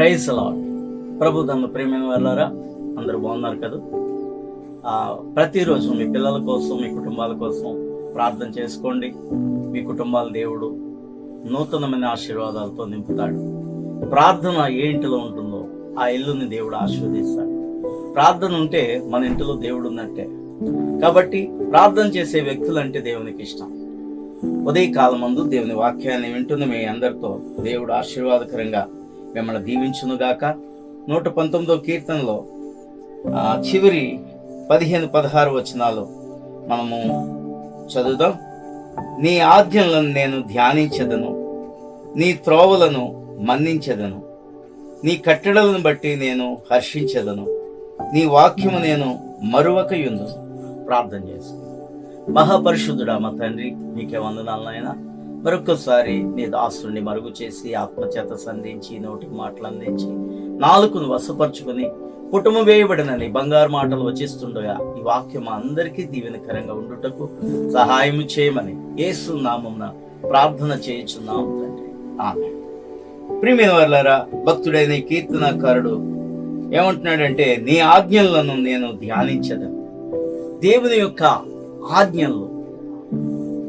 Praise lord ప్రభు తన ప్రేమైన వాళ్ళారా అందరూ బాగున్నారు కదా? ప్రతిరోజు మీ పిల్లల కోసం మీ కుటుంబాల కోసం ప్రార్థన చేసుకోండి. మీ కుటుంబాల దేవుడు నూతనమైన ఆశీర్వాదాలతో నింపుతాడు. ప్రార్థన ఏ ఇంటిలో ఉంటుందో ఆ ఇల్లుని దేవుడు ఆశీర్వదిస్తాడు. ప్రార్థన ఉంటే మన ఇంటిలో దేవుడు ఉన్నట్టే. కాబట్టి ప్రార్థన చేసే వ్యక్తులు అంటే దేవునికి ఇష్టం. ఉదయకాలమందు దేవుని వాక్యాన్ని వింటున్న మీ అందరితో దేవుడు ఆశీర్వాదకరంగా మిమ్మల్ని దీవించునుగాక. నూట పంతొమ్మిదో కీర్తనలో చివరి పదిహేను పదహారు వచనాలు మనము చదువుదాం. నీ ఆజ్ఞలను నేను ధ్యానించదను నీ త్రోవలను మన్నించదను నీ కట్టడలను బట్టి నేను హర్షించదను నీ వాక్యము నేను మరువకయుందు ప్రార్థన చేసుకున్నాను మహాపరిశుద్ధుడా మా తండ్రి నీకే వందనాలు నాయన. మరొకసారి నీ దాసుని మరుగు చేసి ఆత్మచేత సంధించి నోటికి మాటలు అందించి నాలుగును వశపరుచుకుని కుటుంబం వేయబడిన నీ బంగారు మాటలు వచిస్తుండగా ఈ వాక్యం అందరికీ దీవెనకరంగా ఉండుటకు సహాయం చేయమని యేసు నామమున ప్రార్థన చేయుచున్నాం తండ్రి. ఆమె ప్రియమైన వాళ్ళారా భక్తుడైన కీర్తనకారుడు ఏమంటున్నాడంటే నీ ఆజ్ఞలను నేను ధ్యానించదు దేవుని యొక్క ఆజ్ఞలు.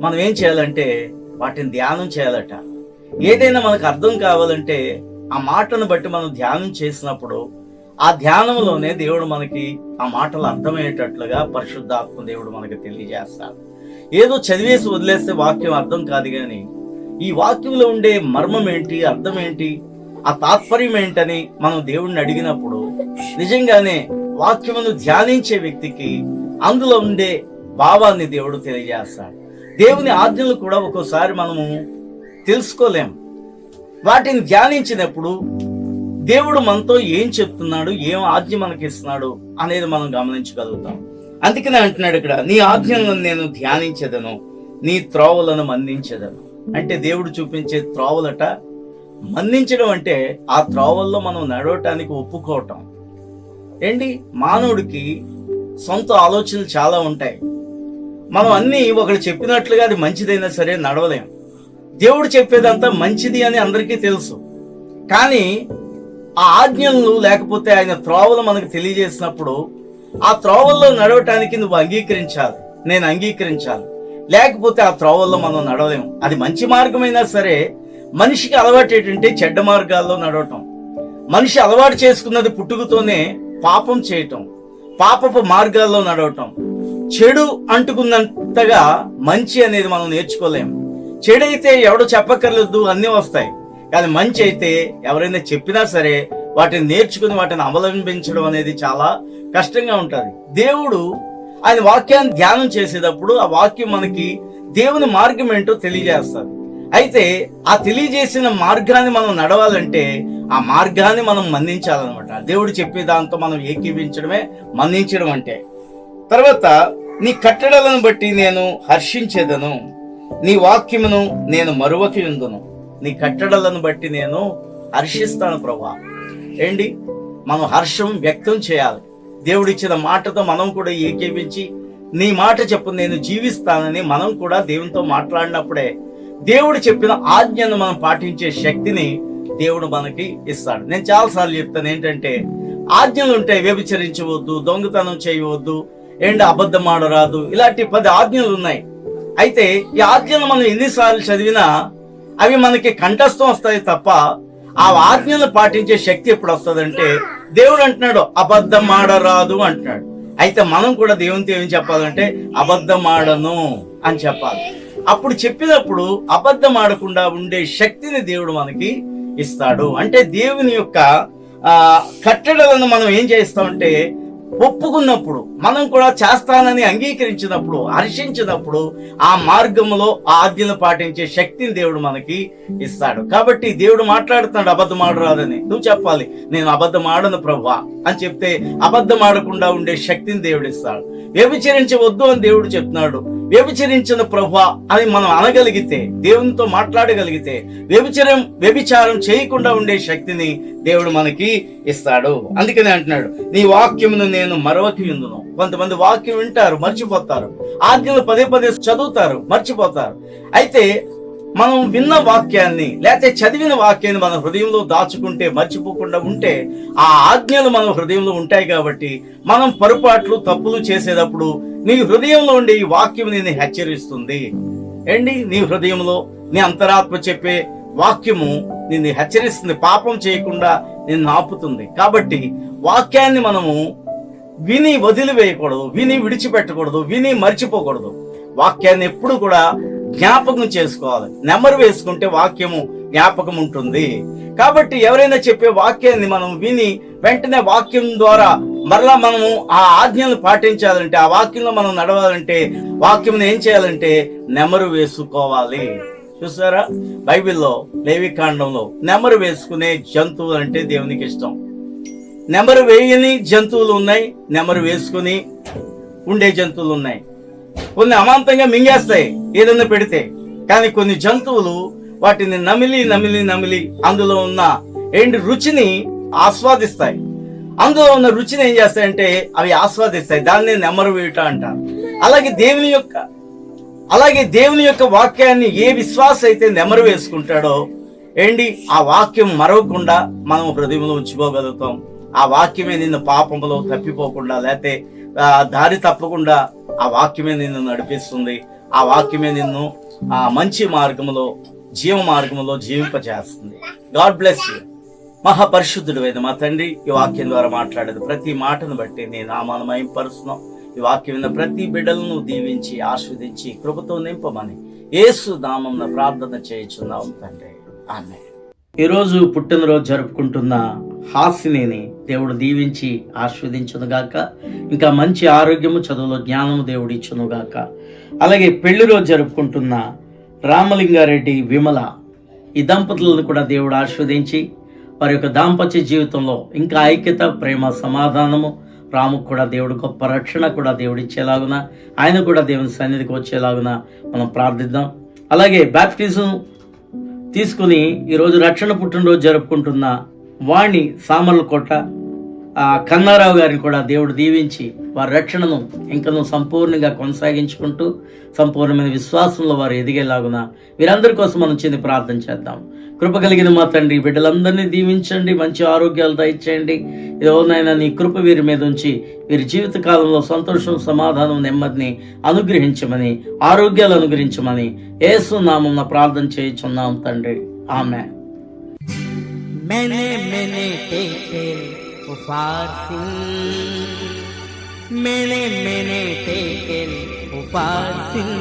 మనం ఏం చేయాలంటే వాటిని ధ్యానం చేయాలట. ఏదైనా మనకు అర్థం కావాలంటే ఆ మాటను బట్టి మనం ధ్యానం చేసినప్పుడు ఆ ధ్యానంలోనే దేవుడు మనకి ఆ మాటలు అర్థమయ్యేటట్లుగా పరిశుద్ధాత్మ దేవుడు మనకి తెలియజేస్తాడు ఏదో చదివేసి వదిలేస్తే వాక్యం అర్థం కాదు కానీ ఈ వాక్యంలో ఉండే మర్మం ఏంటి అర్థం ఏంటి ఆ తాత్పర్యం ఏంటని మనం దేవుడిని అడిగినప్పుడు నిజంగానే వాక్యమును ధ్యానించే వ్యక్తికి అందులో ఉండే భావాన్ని దేవుడు తెలియజేస్తాడు. దేవుని ఆజ్ఞలు కూడా ఒక్కోసారి మనము తెలుసుకోలేం. వాటిని ధ్యానించినప్పుడు దేవుడు మనతో ఏం చెప్తున్నాడు ఏం ఆజ్ఞ మనకి ఇస్తున్నాడు అనేది మనం గమనించగలుగుతాం. అందుకనే అంటున్నాడు ఇక్కడ నీ ఆజ్ఞలను నేను ధ్యానించదను నీ త్రోవలను మందించదను అంటే దేవుడు చూపించే త్రోవలట మందించడం అంటే ఆ త్రోవల్లో మనం నడవటానికి ఒప్పుకోవటం. ఏంటి? మానవుడికి సొంత ఆలోచనలు చాలా ఉంటాయి. మనం అన్ని ఒకరు చెప్పినట్లుగా అది మంచిదైనా సరే నడవలేం. దేవుడు చెప్పేదంతా మంచిది అని అందరికీ తెలుసు. కానీ ఆ ఆజ్ఞలు లేకపోతే ఆయన త్రోవలు మనకు తెలియజేసినప్పుడు ఆ త్రోవల్లో నడవటానికి నువ్వు అంగీకరించాలి. నేను అంగీకరించాలి. లేకపోతే ఆ త్రోవల్లో మనం నడవలేము అది మంచి మార్గమైనా సరే మనిషికి అలవాటు ఏంటంటే చెడ్డ మార్గాల్లో నడవటం. మనిషి అలవాటు చేసుకున్నది పుట్టుకతోనే పాపం చేయటం. పాపపు మార్గాల్లో నడవటం. చెడు అంటుకున్నంతగా మంచి అనేది మనం నేర్చుకోలేం. చెడు అయితే ఎవడు చెప్పక్కర్లేదు అన్నీ వస్తాయి. కానీ మంచి అయితే ఎవరైనా చెప్పినా సరే వాటిని నేర్చుకుని వాటిని అవలంబించడం అనేది చాలా కష్టంగా ఉంటుంది. దేవుడు ఆయన వాక్యాన్ని ధ్యానం చేసేటప్పుడు ఆ వాక్యం మనకి దేవుని మార్గం ఏంటో తెలియజేస్తుంది అయితే ఆ తెలియజేసిన మార్గాన్ని మనం నడవాలంటే ఆ మార్గాన్ని మనం మన్నించాలన్నమాట. దేవుడు చెప్పే దాంతో మనం ఏకీవించడమే మన్నించడం అంటే. తర్వాత నీ కట్టడలను బట్టి నేను హర్షించేదను. నీ వాక్యమును నేను మరువకి ఉందును నీ కట్టడలను బట్టి నేను హర్షిస్తాను ప్రభా. ఏంటి? మనం హర్షం వ్యక్తం చేయాలి. దేవుడిచ్చిన మాటతో మనం కూడా ఏకీపించి నీ మాట చెప్పు నేను జీవిస్తానని మనం కూడా దేవునితో మాట్లాడినప్పుడే దేవుడు చెప్పిన ఆజ్ఞను మనం పాటించే శక్తిని దేవుడు మనకి ఇస్తాడు. నేను చాలాసార్లు చెప్తాను ఏంటంటే ఆజ్ఞలు ఉంటాయి వ్యభిచరించవద్దు దొంగతనం చేయవద్దు ఏంటి అబద్ధం ఆడరాదు. ఇలాంటి పది ఆజ్ఞలు ఉన్నాయి. అయితే ఈ ఆజ్ఞలు మనం ఎన్నిసార్లు చదివినా అవి మనకి కంఠస్థం వస్తాయి తప్ప ఆ ఆజ్ఞలు పాటించే శక్తి ఎప్పుడు వస్తుందంటే దేవుడు అంటున్నాడు అబద్ధం ఆడరాదు అంటున్నాడు. అయితే మనం కూడా దేవునితో ఏం చెప్పాలంటే అబద్ధం ఆడను అని చెప్పాలి. అప్పుడు చెప్పినప్పుడు అబద్ధం ఆడకుండా ఉండే శక్తిని దేవుడు మనకి ఇస్తాడు. అంటే దేవుని యొక్క ఆ కట్టడలను మనం ఏం చేస్తామంటే ఒప్పుకున్నప్పుడు మనం కూడా చేస్తానని అంగీకరించినప్పుడు హర్షించినప్పుడు ఆ మార్గంలో ఆ ఆజ్ఞలు పాటించే శక్తిని దేవుడు మనకి ఇస్తాడు. కాబట్టి దేవుడు మాట్లాడుతున్నాడు అబద్ధం ఆడరాదని. నువ్వు చెప్పాలి నేను అబద్ధం ఆడను ప్రభా అని చెప్తే అబద్ధం ఆడకుండా ఉండే శక్తిని దేవుడు ఇస్తాడు. వ్యభిచరించవద్దు అని దేవుడు చెప్తున్నాడు. వ్యభిచరించిన ప్రభా అని మనం అనగలిగితే దేవునితో మాట్లాడగలిగితే వ్యభిచరం వ్యభిచారం చేయకుండా ఉండే శక్తిని దేవుడు మనకి ఇస్తాడు. అందుకని అంటున్నాడు నీ వాక్యమును నేను మరవకి ఉందును కొంతమంది వాక్యం వింటారు మర్చిపోతారు. ఆజ్ఞలు పదే పదే చదువుతారు మర్చిపోతారు. అయితే మనం విన్న వాక్యాన్ని లేకపోతే చదివిన వాక్యాన్ని మన హృదయంలో దాచుకుంటే మర్చిపోకుండా ఉంటే ఆ ఆజ్ఞలు మన హృదయంలో ఉంటాయి కాబట్టి మనం పొరపాట్లు తప్పులు చేసేటప్పుడు నీ హృదయంలో ఉండే ఈ వాక్యం నిన్ను హెచ్చరిస్తుంది. ఏంటి? నీ హృదయంలో నీ అంతరాత్మ చెప్పే వాక్యము నిన్ను హెచ్చరిస్తుంది. పాపం చేయకుండా నిన్ను ఆపుతుంది. కాబట్టి వాక్యాన్ని మనము విని వదిలివేయకూడదు విని విడిచిపెట్టకూడదు విని మర్చిపోకూడదు. వాక్యాన్ని ఎప్పుడు కూడా జ్ఞాపకం చేసుకోవాలి. నెమరు వేసుకుంటే వాక్యము జ్ఞాపకం ఉంటుంది. కాబట్టి ఎవరైనా చెప్పే వాక్యాన్ని మనం విని వెంటనే వాక్యం ద్వారా మరలా మనము ఆ ఆజ్ఞలు పాటించాలంటే ఆ వాక్యంలో మనం నడవాలంటే వాక్యం ఏం చేయాలంటే నెమరు వేసుకోవాలి. చూసారా? బైబిల్లో లేవికాండంలో నెమరు వేసుకునే జంతువులు అంటే దేవునికి ఇష్టం. నెమరు వేయని జంతువులు ఉన్నాయి నెమరు వేసుకుని ఉండే జంతువులు ఉన్నాయి. కొన్ని అమాంతంగా మింగేస్తాయి. ఏదన్నా పెడితే. కానీ కొన్ని జంతువులు వాటిని నమిలి నమిలి నమిలి అందులో ఉన్న ఏంటి రుచిని ఆస్వాదిస్తాయి. అందులో ఉన్న రుచిని ఏం చేస్తాయంటే అవి ఆస్వాదిస్తాయి. దాన్ని నెమరు వేయుట అంటారు అలాగే దేవుని యొక్క అలాగే దేవుని యొక్క వాక్యాన్ని ఏ విశ్వాస అయితే నెమరు వేసుకుంటాడో ఏంటి? ఆ వాక్యం మరవకుండా మనం హృదయంలో ఉంచుకోగలుగుతాం. ఆ వాక్యమే నిన్ను పాపంలో తప్పిపోకుండా లేకపోతే దారి తప్పకుండా ఆ వాక్యమే నిన్ను నడిపిస్తుంది. ఆ వాక్యమే నిన్ను ఆ మంచి మార్గంలో జీవ మార్గంలో జీవింపజేస్తుంది. గాడ్ బ్లెస్ యూ మహాపరిశుద్ధుడు అయిన మా తండ్రి ఈ వాక్యం ద్వారా మాట్లాడేది. ప్రతి మాటను బట్టి నేను నామానమయం పరుస్తున్నాం ఈ వాక్యం విన్న ప్రతి బిడ్డలను దీవించి ఆస్వాదించి కృపతో నింపమని ఏసు నామం ప్రార్థన చేయించున్నాం తండ్రి. ఆమె ఈరోజు పుట్టినరోజు జరుపుకుంటున్న హాసినిని దేవుడు దీవించి ఆస్వాదించునుగాక ఇంకా మంచి ఆరోగ్యము చదువులో జ్ఞానము దేవుడు ఇచ్చునుగాక. అలాగే పెళ్ళి రోజు జరుపుకుంటున్న రామలింగారెడ్డి విమల ఈ దంపతులను కూడా దేవుడు ఆస్వాదించి వారి యొక్క దాంపత్య జీవితంలో ఇంకా ఐక్యత ప్రేమ సమాధానము రాముకు కూడా దేవుడు గొప్ప రక్షణ కూడా దేవుడు ఇచ్చేలాగున ఆయన కూడా దేవుని సన్నిధికి వచ్చేలాగున మనం ప్రార్థిద్దాం. అలాగే బ్యాప్టిజం తీసుకుని ఈరోజు రక్షణ పుట్టినరోజు జరుపుకుంటున్న వాణి సామర్లకోట ఆ కన్నారావు గారిని కూడా దేవుడు దీవించి వారి రక్షణను ఇంకనూ సంపూర్ణంగా కొనసాగించుకుంటూ సంపూర్ణమైన విశ్వాసంలో వారు ఎదిగేలాగున వీరందరి కోసం మనం చిన్న ప్రార్థన చేద్దాం. కృప కలిగిన మా తండ్రి బిడ్డలందరినీ దీవించండి మంచి ఆరోగ్యాలు దయచేయండి. ఏదోనైనా నీ కృప వీరి మీద ఉంచి వీరి జీవితకాలంలో సంతోషం సమాధానం నెమ్మదిని అనుగ్రహించమని ఆరోగ్యాలు అనుగ్రహించమని ఏసునామం ప్రార్థన చేయుచున్నాం తండ్రి. ఆమె मैंने मैंने टेके उपासिल मैंने मैंने टेके उपासिल